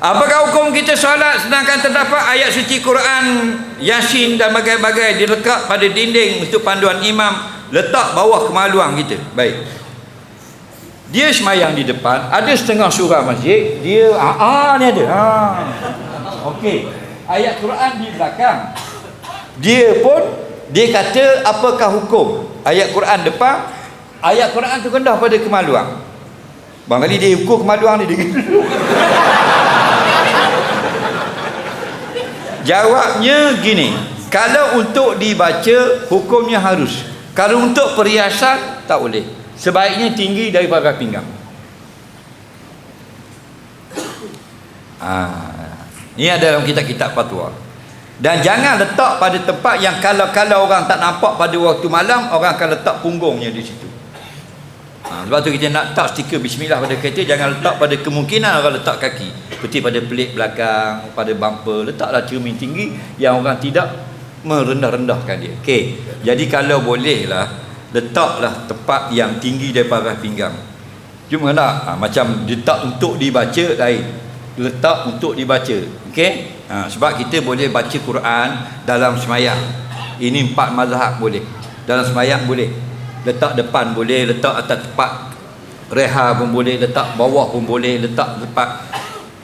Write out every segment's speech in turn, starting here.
Apakah hukum kita solat sedangkan terdapat ayat suci Quran Yasin dan bagai-bagai dilekat pada dinding untuk panduan imam letak bawah kemaluan kita. Baik. Dia semayang di depan, ada setengah surah masjid, dia ah, ah ni ada. Ha. Okey. Ayat Quran di belakang. Dia pun dia kata apakah hukum ayat Quran depan, ayat Quran tu rendah pada kemaluan. Bang Ali dia ukur kemaluan ni dia Jawabnya gini. Kalau untuk dibaca Hukumnya harus. Kalau untuk perhiasan Tak boleh. Sebaiknya tinggi daripada pinggang. Ah, Ini ada dalam kitab-kitab fatwa. Dan jangan letak pada tempat yang Kalau-kalau orang tak nampak pada waktu malam Orang akan letak punggungnya di situ Ha, sebab tu kita nak letak stiker bismillah pada kereta jangan letak pada kemungkinan orang letak kaki. Seperti pada pelik belakang, pada bumper, letaklah cermin tinggi yang orang tidak merendah-rendahkan dia. Okey. Jadi kalau bolehlah letaklah tempat yang tinggi daripada pinggang. Cuma nak ha, macam letak untuk dibaca lain. Letak untuk dibaca. Okey? Ha, sebab kita boleh baca Quran dalam semayang. Ini empat mazhab boleh. Dalam semayang boleh letak depan boleh letak atas tempat reha pun boleh letak bawah pun boleh letak tempat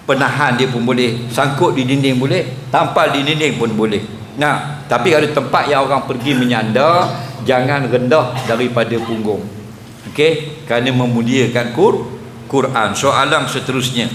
penahan dia pun boleh sangkut di dinding boleh tampal di dinding pun boleh. Nah tapi kalau tempat yang orang pergi menyandar jangan rendah daripada punggung. Okey? Kerana memuliakan Qur Quran soalan seterusnya.